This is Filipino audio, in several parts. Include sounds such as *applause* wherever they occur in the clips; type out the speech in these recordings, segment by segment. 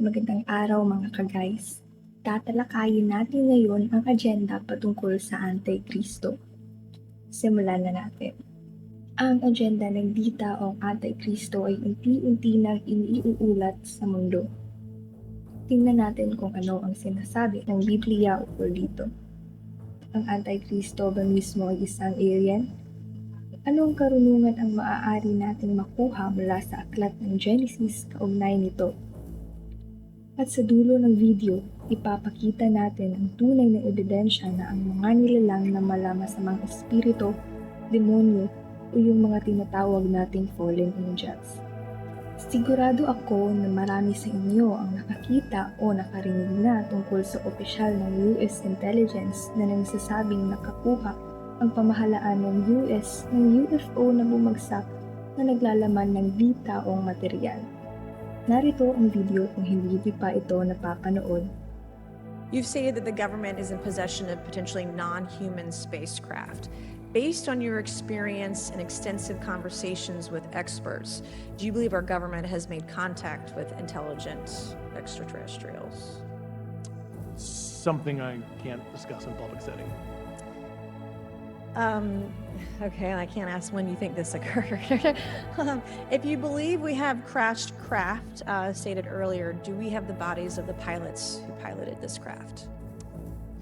Magandang araw mga ka-guys. Tatalakayin natin ngayon ang agenda patungkol sa Antikristo. Simulan na natin. Ang agenda ng Dita o Antikristo ay unti-unti nang iniuulat sa mundo. Tingnan natin kung ano ang sinasabi ng Biblia ukol dito. Ang Antikristo ba mismo ay isang alien? Anong karunungan ang maaari nating makuha mula sa aklat ng Genesis kaugnay nito? At sa dulo ng video, ipapakita natin ang tunay na ebidensya na ang mga nilalang na malamasamang espiritu, demonyo, o yung mga tinatawag nating fallen angels. Sigurado ako na marami sa inyo ang nakakita o nakarinig na tungkol sa opisyal ng US intelligence na nagsasabing nakakuha ang pamahalaan ng US ng UFO na bumagsak na naglalaman ng bitaong material. Narito ang video kung hindi pa ito napapanood. You've stated that the government is in possession of potentially non human spacecraft. Based on your experience and extensive conversations with experts, do you believe our government has made contact with intelligent extraterrestrials? something I can't discuss in public setting. Um, okay, I can't ask when you think this occurred. *laughs* um, if you believe we have crashed craft, uh, stated earlier, do we have the bodies of the pilots who piloted this craft?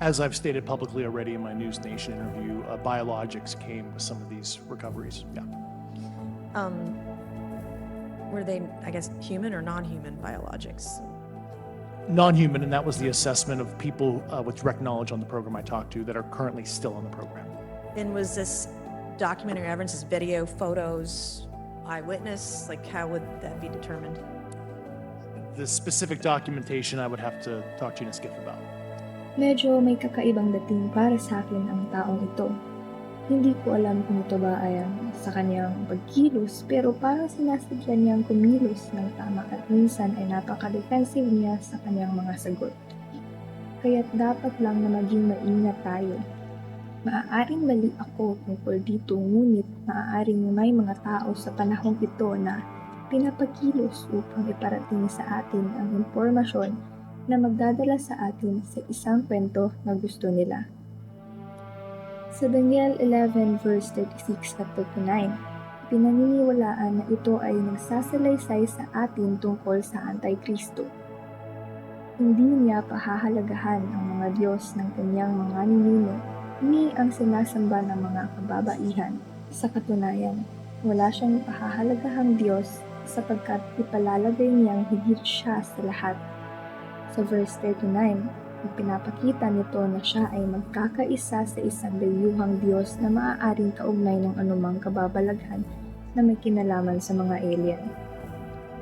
As I've stated publicly already in my News Nation interview, uh, biologics came with some of these recoveries. Yeah. Um, were they, I guess, human or non human biologics? Non human, and that was the assessment of people uh, with direct knowledge on the program I talked to that are currently still on the program. And was this documentary evidence, this video, photos, eyewitness? Like, how would that be determined? The specific documentation I would have to talk to Gina Skiff about. Medyo may kakaibang dating para sa akin ang taong ito. Hindi ko alam kung ito ba ay ang sa kanyang pagkilos pero parang sinasadya niyang kumilos ng tama at minsan ay napaka-defensive niya sa kanyang mga sagot. Kaya't dapat lang na maging maingat tayo. Maaaring mali ako tungkol dito ngunit maaaring may mga tao sa panahong ito na pinapakilos upang iparating sa atin ang impormasyon na magdadala sa atin sa isang kwento na gusto nila. Sa Daniel 11 verse 36 at 39, pinaniniwalaan na ito ay nagsasalaysay sa atin tungkol sa Antikristo. Hindi niya pahahalagahan ang mga Diyos ng kanyang mga ninuno ni ang sinasamba ng mga kababaihan. Sa katunayan, wala siyang pahahalagahang Diyos sapagkat ipalalagay niyang higit siya sa lahat sa verse 39, ipinapakita nito na siya ay magkakaisa sa isang dayuhang Diyos na maaaring kaugnay ng anumang kababalaghan na may kinalaman sa mga alien.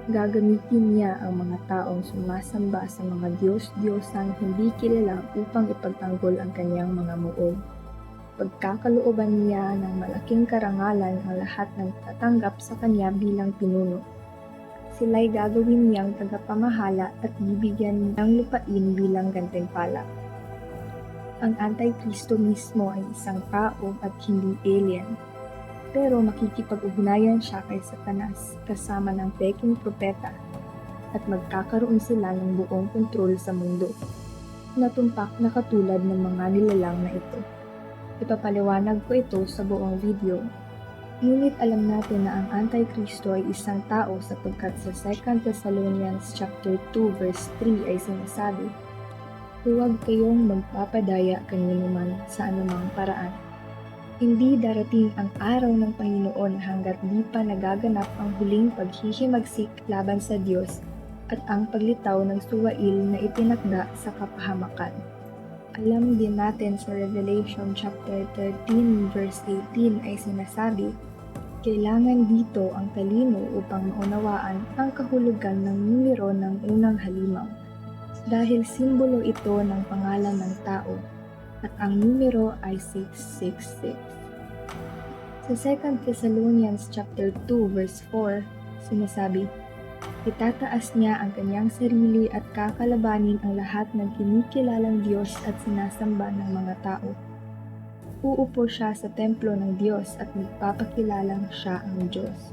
Gagamitin niya ang mga taong sumasamba sa mga Diyos-Diyosang hindi kilala upang ipagtanggol ang kanyang mga muog. Pagkakalooban niya ng malaking karangalan ang lahat ng tatanggap sa kanya bilang pinuno sila'y gagawin niyang tagapamahala at bibigyan ng lupain bilang gantimpala. Ang Antikristo mismo ay isang tao at hindi alien, pero makikipag-ugnayan siya kay Satanas kasama ng peking propeta at magkakaroon sila ng buong kontrol sa mundo. Natumpak na katulad ng mga nilalang na ito. Ipapaliwanag ko ito sa buong video Ngunit alam natin na ang Antikristo ay isang tao sapagkat sa 2 Thessalonians chapter 2 verse 3 ay sinasabi, Huwag kayong magpapadaya kaninuman sa anumang paraan. Hindi darating ang araw ng Panginoon hanggat di pa nagaganap ang huling paghihimagsik laban sa Diyos at ang paglitaw ng suwail na itinakda sa kapahamakan. Alam din natin sa Revelation chapter 13 verse 18 ay sinasabi, kailangan dito ang talino upang maunawaan ang kahulugan ng numero ng unang halimaw. Dahil simbolo ito ng pangalan ng tao at ang numero ay 666. Sa 2 Thessalonians chapter 2 verse 4, sinasabi, Itataas niya ang kanyang sarili at kakalabanin ang lahat ng kinikilalang Diyos at sinasamba ng mga tao uupo siya sa templo ng Diyos at magpapakilalang siya ang Diyos.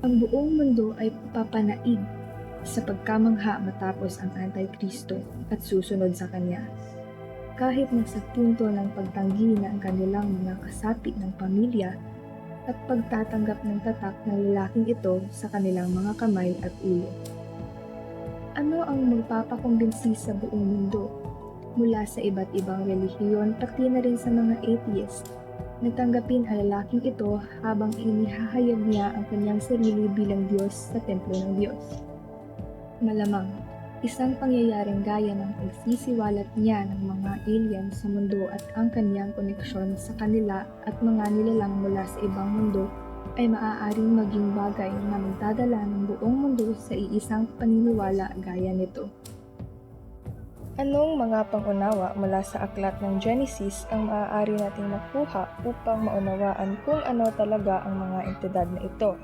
Ang buong mundo ay papanaig sa pagkamangha matapos ang Antikristo at susunod sa Kanya. Kahit nasa punto ng pagtanggi na ang kanilang mga kasapi ng pamilya at pagtatanggap ng tatak ng lalaking ito sa kanilang mga kamay at ulo. Ano ang magpapakumbinsi sa buong mundo mula sa iba't ibang relihiyon pati na rin sa mga atheist na tanggapin ang lalaking ito habang inihahayag niya ang kanyang sarili bilang Diyos sa templo ng Diyos. Malamang, isang pangyayaring gaya ng pagsisiwalat niya ng mga alien sa mundo at ang kanyang koneksyon sa kanila at mga nilalang mula sa ibang mundo ay maaaring maging bagay na magdadala ng buong mundo sa iisang paniniwala gaya nito. Anong mga pangunawa mula sa aklat ng Genesis ang maaari nating makuha upang maunawaan kung ano talaga ang mga entidad na ito?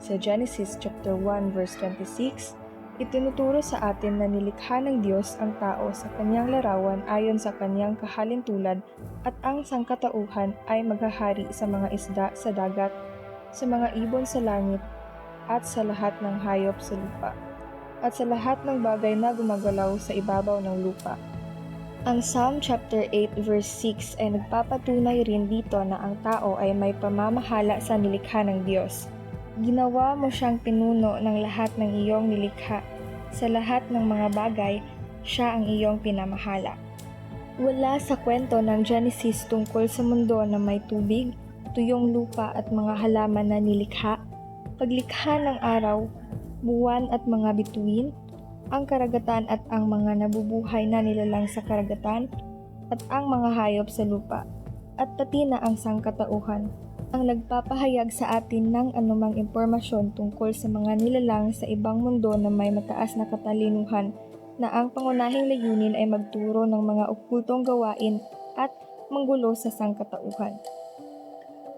Sa Genesis chapter 1 verse 26, itinuturo sa atin na nilikha ng Diyos ang tao sa kanyang larawan ayon sa kanyang kahalintulad at ang sangkatauhan ay maghahari sa mga isda sa dagat, sa mga ibon sa langit, at sa lahat ng hayop sa lupa at sa lahat ng bagay na gumagalaw sa ibabaw ng lupa. Ang Psalm chapter 8 verse 6 ay nagpapatunay rin dito na ang tao ay may pamamahala sa nilikha ng Diyos. Ginawa mo siyang pinuno ng lahat ng iyong nilikha. Sa lahat ng mga bagay, siya ang iyong pinamahala. Wala sa kwento ng Genesis tungkol sa mundo na may tubig, tuyong lupa at mga halaman na nilikha, paglikha ng araw, buwan at mga bituin, ang karagatan at ang mga nabubuhay na nilalang sa karagatan, at ang mga hayop sa lupa, at pati na ang sangkatauhan, ang nagpapahayag sa atin ng anumang impormasyon tungkol sa mga nilalang sa ibang mundo na may mataas na katalinuhan na ang pangunahing layunin ay magturo ng mga okultong gawain at manggulo sa sangkatauhan.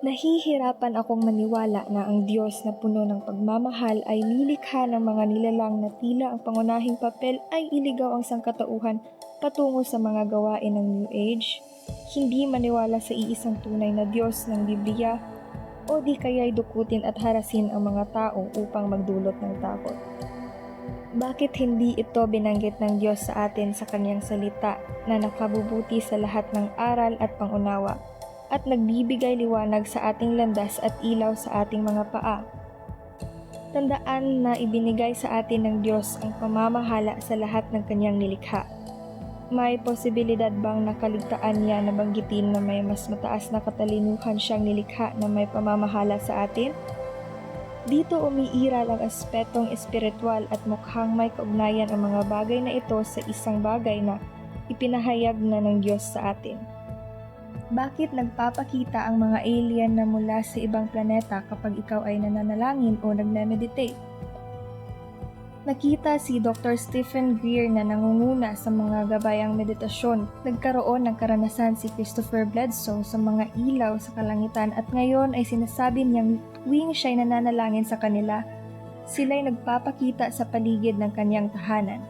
Nahihirapan akong maniwala na ang Diyos na puno ng pagmamahal ay nilikha ng mga nilalang na tila ang pangunahing papel ay iligaw ang sangkatauhan patungo sa mga gawain ng New Age, hindi maniwala sa iisang tunay na Diyos ng Biblia, o di kaya'y dukutin at harasin ang mga tao upang magdulot ng takot. Bakit hindi ito binanggit ng Diyos sa atin sa kanyang salita na nakabubuti sa lahat ng aral at pangunawa? at nagbibigay liwanag sa ating landas at ilaw sa ating mga paa. Tandaan na ibinigay sa atin ng Diyos ang pamamahala sa lahat ng kanyang nilikha. May posibilidad bang nakaligtaan niya na banggitin na may mas mataas na katalinuhan siyang nilikha na may pamamahala sa atin? Dito umiiral ang aspetong espiritual at mukhang may kaugnayan ang mga bagay na ito sa isang bagay na ipinahayag na ng Diyos sa atin. Bakit nagpapakita ang mga alien na mula sa ibang planeta kapag ikaw ay nananalangin o nagme-meditate? Nakita si Dr. Stephen Greer na nangunguna sa mga gabayang meditasyon. Nagkaroon ng karanasan si Christopher Bledsoe sa mga ilaw sa kalangitan at ngayon ay sinasabi niyang tuwing siya'y nananalangin sa kanila, sila'y nagpapakita sa paligid ng kanyang tahanan.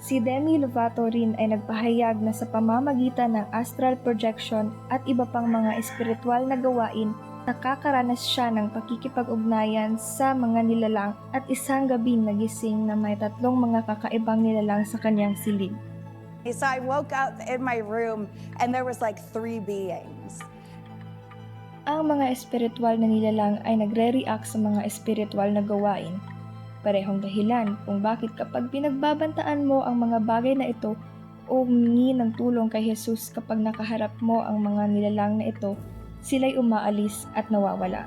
Si Demi Lovato rin ay nagpahayag na sa pamamagitan ng astral projection at iba pang mga espiritual na gawain, nakakaranas siya ng pakikipag-ugnayan sa mga nilalang at isang gabing nagising na may tatlong mga kakaibang nilalang sa kanyang silid. So I woke up in my room and there was like three beings. Ang mga espiritual na nilalang ay nagre-react sa mga espiritual na gawain. Parehong dahilan kung bakit kapag pinagbabantaan mo ang mga bagay na ito o humingi ng tulong kay Jesus kapag nakaharap mo ang mga nilalang na ito, sila'y umaalis at nawawala.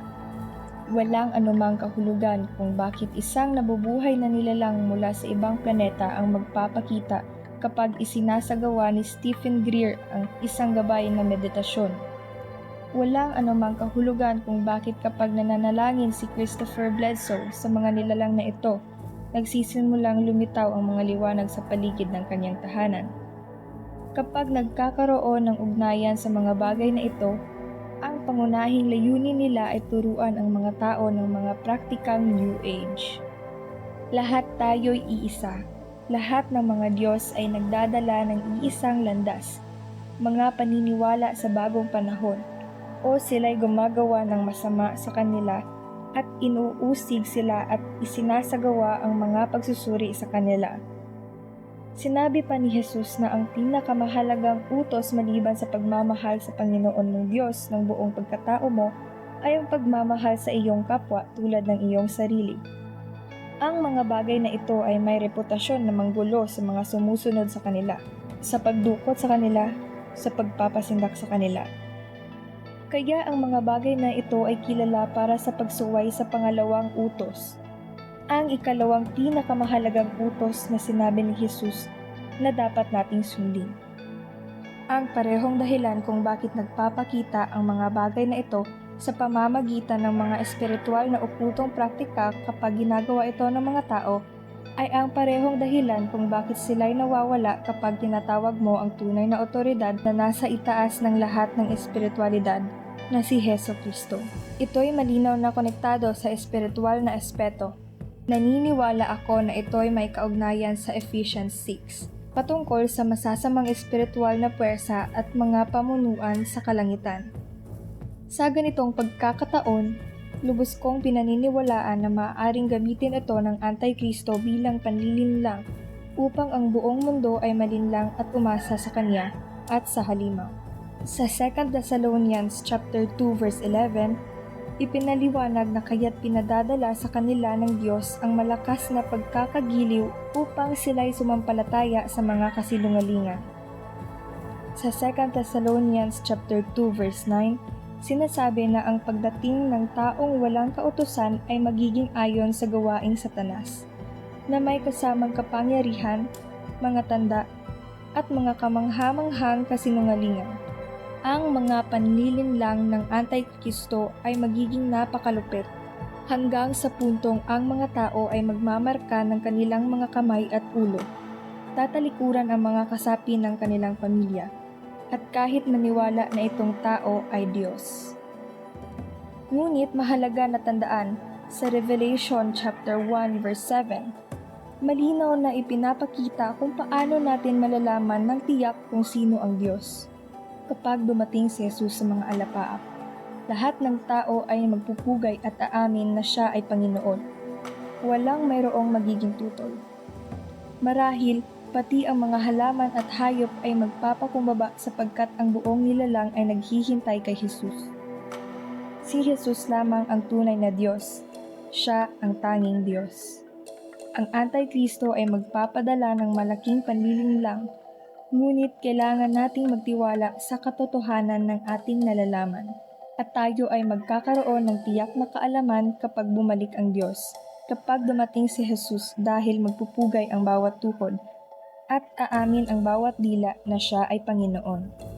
Walang anumang kahulugan kung bakit isang nabubuhay na nilalang mula sa ibang planeta ang magpapakita kapag isinasagawa ni Stephen Greer ang isang gabay na meditasyon. Walang anumang kahulugan kung bakit kapag nananalangin si Christopher Bledsoe sa mga nilalang na ito, nagsisimulang lumitaw ang mga liwanag sa paligid ng kanyang tahanan. Kapag nagkakaroon ng ugnayan sa mga bagay na ito, ang pangunahing layunin nila ay turuan ang mga tao ng mga praktikang New Age. Lahat tayo'y iisa. Lahat ng mga Diyos ay nagdadala ng iisang landas, mga paniniwala sa bagong panahon, o sila'y gumagawa ng masama sa kanila at inuusig sila at isinasagawa ang mga pagsusuri sa kanila. Sinabi pa ni Jesus na ang pinakamahalagang utos maliban sa pagmamahal sa Panginoon mong Diyos ng buong pagkatao mo ay ang pagmamahal sa iyong kapwa tulad ng iyong sarili. Ang mga bagay na ito ay may reputasyon na manggulo sa mga sumusunod sa kanila, sa pagdukot sa kanila, sa pagpapasindak sa kanila. Kaya ang mga bagay na ito ay kilala para sa pagsuway sa pangalawang utos. Ang ikalawang pinakamahalagang utos na sinabi ni Jesus na dapat nating sundin. Ang parehong dahilan kung bakit nagpapakita ang mga bagay na ito sa pamamagitan ng mga espiritual na okultong praktika kapag ginagawa ito ng mga tao ay ang parehong dahilan kung bakit sila'y nawawala kapag tinatawag mo ang tunay na otoridad na nasa itaas ng lahat ng espiritualidad na si Heso Kristo. Ito'y malinaw na konektado sa espiritual na aspeto. Naniniwala ako na ito'y may kaugnayan sa Ephesians 6 patungkol sa masasamang espiritual na puwersa at mga pamunuan sa kalangitan. Sa ganitong pagkakataon, lubos kong pinaniniwalaan na maaaring gamitin ito ng Antikristo bilang panlilinlang upang ang buong mundo ay malinlang at umasa sa Kanya at sa halimaw. Sa 2 Thessalonians chapter 2 verse 11, ipinaliwanag na kaya't pinadadala sa kanila ng Diyos ang malakas na pagkakagiliw upang sila'y sumampalataya sa mga kasinungalingan. Sa 2 Thessalonians chapter 2 verse 9, sinasabi na ang pagdating ng taong walang kautusan ay magiging ayon sa gawaing satanas, na may kasamang kapangyarihan, mga tanda, at mga kamanghamanghang kasinungalingan. Ang mga panlilinlang ng Antikristo ay magiging napakalupit hanggang sa puntong ang mga tao ay magmamarka ng kanilang mga kamay at ulo. Tatalikuran ang mga kasapi ng kanilang pamilya at kahit maniwala na itong tao ay Diyos. Ngunit mahalaga na tandaan sa Revelation chapter 1 verse 7, malinaw na ipinapakita kung paano natin malalaman ng tiyak kung sino ang Diyos. Kapag dumating si Jesus sa mga alapaap, lahat ng tao ay magpupugay at aamin na siya ay Panginoon. Walang mayroong magiging tutol. Marahil, pati ang mga halaman at hayop ay magpapakumbaba sapagkat ang buong nilalang ay naghihintay kay Jesus. Si Jesus lamang ang tunay na Diyos. Siya ang tanging Diyos. Ang Antikristo ay magpapadala ng malaking panlilinlang, ngunit kailangan nating magtiwala sa katotohanan ng ating nalalaman. At tayo ay magkakaroon ng tiyak na kaalaman kapag bumalik ang Diyos, kapag dumating si Jesus dahil magpupugay ang bawat tukod at aamin ang bawat dila na siya ay Panginoon.